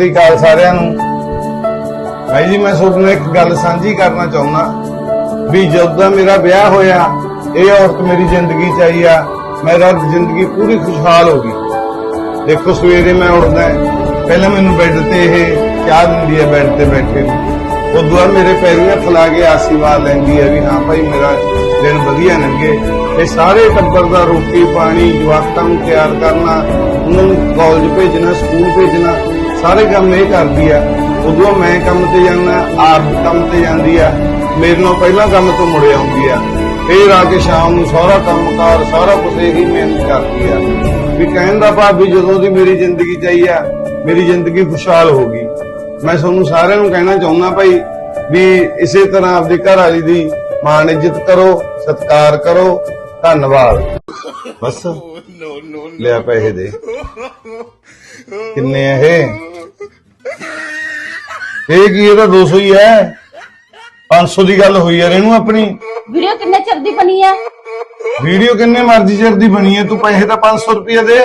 ਸਤਿ ਸ਼੍ਰੀ ਅਕਾਲ ਸਾਰਿਆਂ ਨੂੰ। ਭਾਈ ਜੀ, ਮੈਂ ਤੁਹਾਡੇ ਇੱਕ ਗੱਲ ਸਾਂਝੀ ਕਰਨਾ ਚਾਹੁੰਦਾ ਵੀ ਜਦੋਂ ਮੇਰਾ ਵਿਆਹ ਹੋਇਆ, ਇਹ ਔਰਤ ਮੇਰੀ ਜ਼ਿੰਦਗੀ ਚ ਆਈ ਆ, ਮੇਰਾ ਜ਼ਿੰਦਗੀ ਪੂਰੀ ਖੁਸ਼ਹਾਲ ਹੋ ਗਈ। ਦੇਖੋ, ਸਵੇਰੇ ਮੈਂ ਉੱਠਦਾ, ਪਹਿਲਾਂ ਮੈਨੂੰ ਬੈੱਡ ਤੇ ਇਹ ਚਾਹ ਦਿੰਦੀ ਹੈ ਬੈੱਡ ਤੇ ਬੈਠੇ ਨੂੰ। ਉਦੋਂ ਬਾਅਦ ਮੇਰੇ ਪੈਰੀਂ ਹੱਥ ਕੇ ਆਸ਼ੀਰਵਾਦ ਲੈਂਦੀ ਹੈ ਵੀ ਹਾਂ ਭਾਈ, ਮੇਰਾ ਦਿਨ ਵਧੀਆ ਲੰਘੇ। ਇਹ ਸਾਰੇ ਟੱਬਰ ਦਾ ਰੋਟੀ ਪਾਣੀ, ਜਵਾਕਾਂ ਨੂੰ ਤਿਆਰ ਕਰਨਾ, ਉਹਨਾਂ ਨੂੰ ਕਾਲਜ ਭੇਜਣਾ ਸਕੂਲ ਭੇਜਣਾ ਸਾਰੇ ਕੰਮ ਇਹ ਕਰਦੀ ਆ। ਉਦੋਂ ਮੈਂ ਕੰਮ ਤੇ ਜਾਂਦਾ ਆਪ ਕੰਮ ਤੇ ਜਾਂਦੀ ਆ। ਮੇਰੇ ਨਾਲ ਪਹਿਲਾਂ ਕੰਮ ਤੋਂ ਮੁੜ ਆਉਂਦੀ ਆ। ਫੇਰ ਆ ਕੇ ਸ਼ਾਮ ਨੂੰ ਸਾਰਾ ਕੰਮਕਾਰ ਸਾਰਾ ਕੁਝ ਇਹੀ ਮਿਹਨਤ ਕਰਦੀ ਆ। ਵੀ ਕਹਿਣ ਦਾ ਭਾਵ ਵੀ ਜਦੋਂ ਦੀ ਮੇਰੀ ਜ਼ਿੰਦਗੀ ਚ ਆਈ ਆ ਮੇਰੀ ਜ਼ਿੰਦਗੀ ਖੁਸ਼ਹਾਲ ਹੋ ਗਈ। ਮੈਂ ਤੁਹਾਨੂੰ ਸਾਰਿਆਂ ਨੂੰ ਕਹਿਣਾ ਚਾਹੁੰਦਾ ਭਾਈ ਵੀ ਇਸੇ ਤਰ੍ਹਾਂ ਆਪਦੇ ਘਰ ਵਾਲੀ ਦੀ ਮਾਣ ਇੱਜ਼ਤ ਕਰੋ ਸਤਿਕਾਰ ਕਰੋ ਧੰਨਵਾਦ। ਬਸ। ਲਿਆ ਪੈਸੇ ਦੇ। ਕਿੰਨੇ ਇਹ? ਇਹ ਕੀ ਇਹਦਾ 200 ਹੀ ਹੈ। 500 ਦੀ ਗੱਲ ਹੋਈ ਯਾਰ ਇਹਨੂੰ ਆਪਣੀ। ਵੀਡੀਓ ਕਿੰਨੇ ਚਿਰ ਦੀ ਬਣੀ ਆ ਵੀਡੀਓ ਕਿੰਨੇ ਮਰਜ਼ੀ ਚਿਰ ਦੀ ਬਣੀ ਹੈ? ਤੂੰ ਪੈਸੇ ਤਾਂ 500 ਰੁਪਏ ਦੇ।